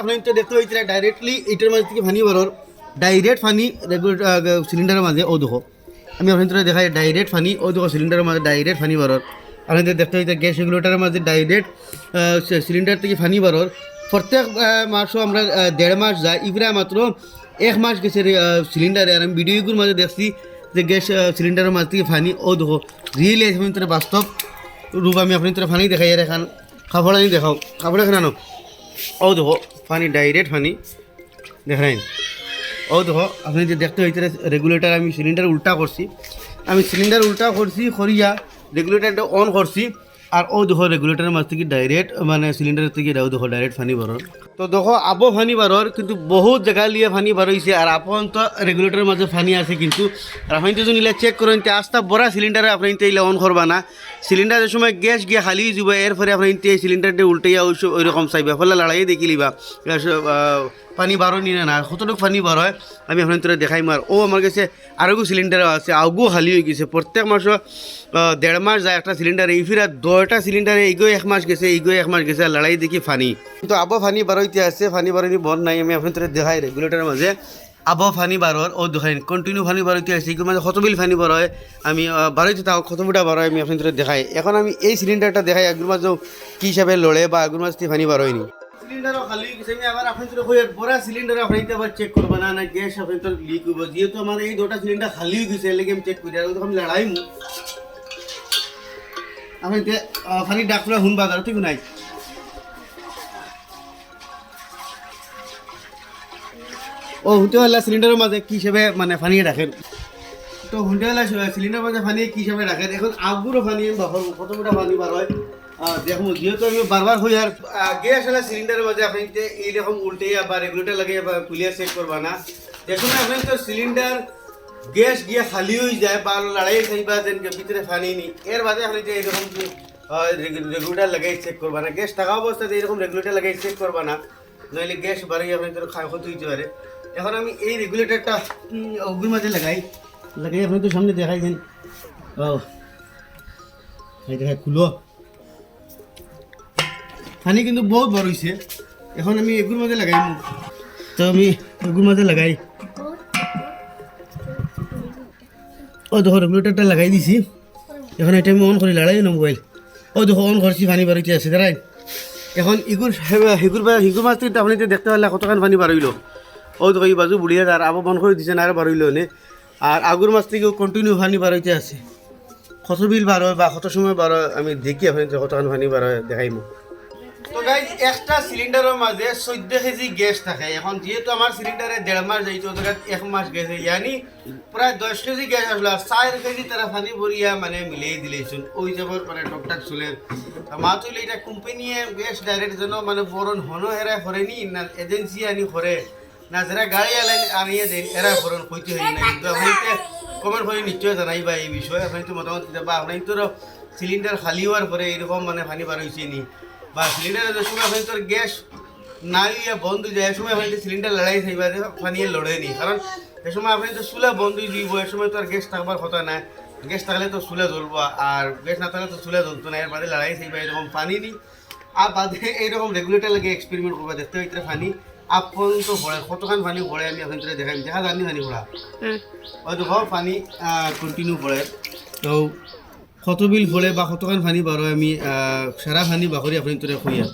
আপনার তো দেখতে হইতে ডাইরেক্টলি এটার মাঝে থেকে ফানি বরর ডাইরেক্ট ফানি সিলিন্ডারের মাঝে, ও দেখো। আমি আপনার দেখাই ডাইরেক্ট ফানি ও দেখো সিলিন্ডারের মাঝে ডাইরেক্ট ফানি বরর আপনাদের দেখতে হইতে গ্যাস রেগুলেটরের মাঝে ডাইরেক্ট সিলিন্ডার থেকে ফানি বরর প্রত্যেক মাসও আমরা দেড় মাস যাই ইগরা মাত্র এক মাস গেছে সিলিন্ডারে আর আমি ভিডিওগুলোর মাঝে দেখছি যে গ্যাস সিলিন্ডারের মাঝ থেকে ফানি ও দেখো। রিয়েলি আপনার বাস্তব রূপ আমি আপনার ফানি দেখাই, আর এখান খাবার আনি দেখাও। খাবার এখানে ও দেখো পানি ডাইরেক্ট পানি দেখেন ও দেখো আপনি যে দেখতে হইতে রেগুলেটার আমি সিলিন্ডার উল্টা করছি আমি সিলিন্ডার উল্টা করছি করিয়া রেগুলেটারটা অন করছি আর ও দেখো রেগুলেটারের মাছ থেকে ডাইরেক্ট মানে সিলিন্ডার থেকে দেখো ডাইরেক্ট পানি বারর তো দেখো, আবো ফানি বারর কিন্তু বহুত জায়গা লিয়ে ফানি বার হয়েছে আর আপন তো রেগুলেটরের মাঝে ফানি আছে কিন্তু। আর আপনি যদি চেক করেন তে আস্তা বড়া সিলিন্ডারে আপনি ইলে অন করবা না। সিলিন্ডারের সময় গ্যাস গিয়ে হালিয়ে যাব এরপরে আপনি ইনতে সিলিন্ডারটা উল্টাইয়া ওই রকম চাইবা ফলে লড়াই দেখি লিবা পানি বারো নি না কতটুকু পানি বার হয়। আমি আপনার তোরা দেখাই মার ও আমার কাছে আরোগো সিলিন্ডার আছে, আগু খালি হয়ে গেছে। প্রত্যেক মাস দেড় মাস যায় একটা সিলিন্ডার এই ফিরা দশটা সিলিন্ডারে এইগো এক মাস গেছে এইগো এক মাস গেছে লড়াই দেখি ফানি। কিন্তু আবো ফানি বারোইতে আছে, ফানি বারোইনি বন্ধ নাই, আমি আপনার তোরা দেখাই রেগুলেটরের মাঝে আবহ ফানি বারোর ও দেখাই কন্টিনিউ ফানি বারোইতে আছে এইগুলো মাঝে কত বিল ফানি বার হয়। আমি বারোইতে তাও ফুটা হয়, আমি আপনার তোরা দেখাই। এখন আমি এই সিলিন্ডারটা দেখাই আগুর মাঝেও কী হিসাবে লড়ে বা আগুর থেকে ফানি বার হয়নি সিলিন্ডারও খালি আমি আবার আপনার হয়ে বড় সিলিন্ডার আপনি আবার চেক করব। না না গ্যাস আপনি তো লিক হইব। যেহেতু আমার এই দুটা সিলিন্ডার খালি গেছে এলাকা আমি চেক করি। আর আমি লড়াই মু। আপনি ফানি ডাক্তার শুনবা আর ঠিক নাই? ও হলে সিলিন্ডারের মাঝে কি হিসেবে মানে ফানি রাখেন? তো হুঁতে হলে সিলিন্ডার মাঝে ফানি কি হিসেবে রাখেন? এখন আগুরও ফানি বাপর কতটা ফানি বার হয়? দেখুন যেহেতু আমি বারবার হই আর গ্যাস হলে সিলিন্ডারের মাঝে আপনি এইরকম উল্টে বা রেগুলেটর লাগিয়ে বা খুলিয়ে চেক করবা না। দেখুন আপনি তো সিলিন্ডার গ্যাস গিয়ে খালি যায় বা লড়াই খাইবা যেন ভিতরে ফানি নি। এর বাদে আপনি যে এরকম রেগুলেটর লাগাই চেক করবা না। গ্যাস থাকা অবস্থাতে এরকম রেগুলেটর লাগাই চেক করবা না। নইলে গ্যাস বাড়ি আপনি তো খাওয়া ক্ষতি হইতে পারে এখন আমি এই রেগুলেটরটা অগ্নির মাঝে লাগাই। লাগাই আপনি সামনে দেখাই দেন ও এই দেখাই, খুলো। পানি কিন্তু বহুত বড় হয়েছে এখন আমি এগুলোর মাঝে লাগাই তো আমি এগুলোর মাঝে লাগাই। ও দেখো রেগুলেটরটা লাগাই দিছি। এখন এটা আমি অন করে লড়াই না মোবাইল ও দেখো অন করছি পানি বাড়িতে আছে দাঁড়াই এখন ইগুর হিগুর হিগুর মাছ থেকে আপনি দেখতে পারলে কতখান পানি বাড়ইল ও দেখো এই বাজু বুড়িয়ে আর আবার বন্ধ করে দিছে না আর বাড়ইল নে আর আগুর মাছ থেকে কন্টিনিউ পানি বাড়াইতে আছে। কত বিল বার বা কত সময় বার আমি দেখি আপনি কতখান পানি বার হয় দেখাইমু তো গাইজ একটা সিলিন্ডারের মাঝে চোদ্দ কেজি গ্যাস থাকে। এখন যেহেতু আমার সিলিন্ডারে দেড় মাস যাইতো এক মাস গেছে ইয়ানি প্রায় দশ কেজি গ্যাস আসলো চার কেজি তারা পানি ভরিয়া মানে মিলিয়ে দিলেছেন ওই যাবার মানে টকটাক চলে। মা তুইলে এটা কোম্পানিয়ে গ্যাস ডাইরেক্ট যেন মানে বরণ হনো হেরা করেনি না এজেন্সি আনি করে না যারা গাড়ি আলাই আনিয়ে দেন এরা বরণ কইতে হয় না। কিন্তু আপনাকে কমেন্ট করে নিশ্চয় জানাইবা এই বিষয়ে। আপনি তো মোটামুটি বা আপনি তো সিলিন্ডার খালি হওয়ার পরে এরকম মানে পানি বার হয়েছে নি। বা সিলিন্ডারের যে সময় তোর গ্যাস নাই ইয়া বন্ধ যায়। এ সময় আপনি সিলিন্ডার লড়াই থাকবা যে পানি লড়ে নি। কারণ এ সময় আপনি তো চুলা বন্ধ দিব এ সময় তো আর গ্যাস থাকবার কথা না গ্যাস থাকলে তো চুলা জ্বলবো আর গ্যাস না থাকলে তো চুলা জ্বলতো না এর বাদে লড়াই থাকবা এরকম পানি নি। আর বাদে এইরকম রেগুলেটর লাগে এক্সপেরিমেন্ট করবা দেখতে হইতে পানি। আপন তো পড়ে কতখান পানি পড়ে আমি এখন তোরা দেখাই দেখা জানি পানি পড়া হয়তো পানি কন্টিনিউ পড়ে তো কত বিল পড়ে বা কতখান ফানি বারো আমি সারা ফানি বাকরি আপনি তোরা খুঁয়া